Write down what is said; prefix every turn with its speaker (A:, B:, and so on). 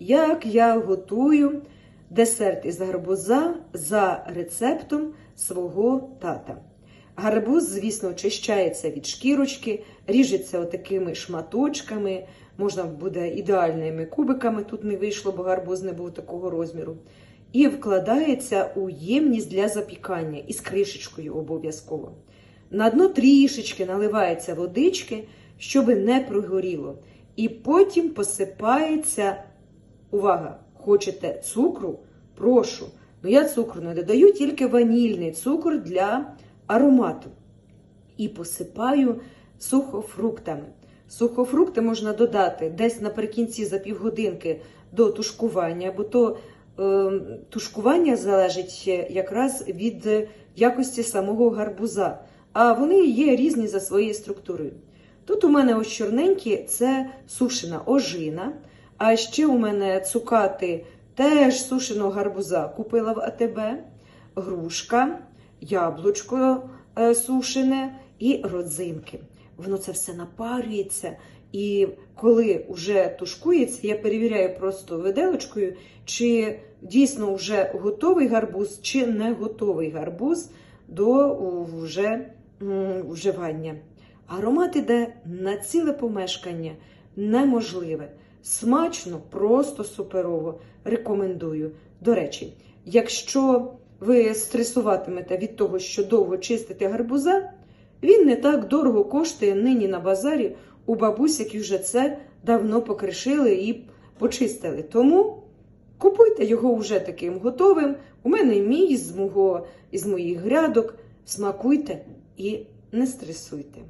A: як я готую десерт із гарбуза за рецептом свого тата. Гарбуз, звісно, очищається від шкірочки, ріжеться отакими шматочками, можна буде ідеальними кубиками, тут не вийшло, бо гарбуз не був такого розміру. І вкладається у ємність для запікання із кришечкою обов'язково. На дно трішечки наливається водички, щоб не прогоріло. І потім посипається, увага, хочете цукру? Прошу. Ну я цукру не додаю, тільки ванільний цукор для аромату. І посипаю сухофруктами. Сухофрукти можна додати десь наприкінці за півгодинки до тушкування, бо то е, тушкування залежить якраз від якості самого гарбуза. А вони є різні за своєю структурою. Тут у мене ось чорненькі це сушена ожина, а ще у мене цукати теж сушеного гарбуза купила в АТБ, грушка, яблучко е, сушене і родзинки. Воно це все напарюється. І коли вже тушкується, я перевіряю просто виделочкою, чи дійсно вже готовий гарбуз, чи не готовий гарбуз до вже вживання. Аромат іде на ціле помешкання неможливе. Смачно, просто суперово. Рекомендую. До речі, якщо ви стресуватимете від того, що довго чистите гарбуза, він не так дорого коштує нині на базарі у бабусь, які вже це давно покришили і почистили. Тому купуйте його вже таким готовим. У мене мій з мого, із моїх грядок. Смакуйте і не стресуйте.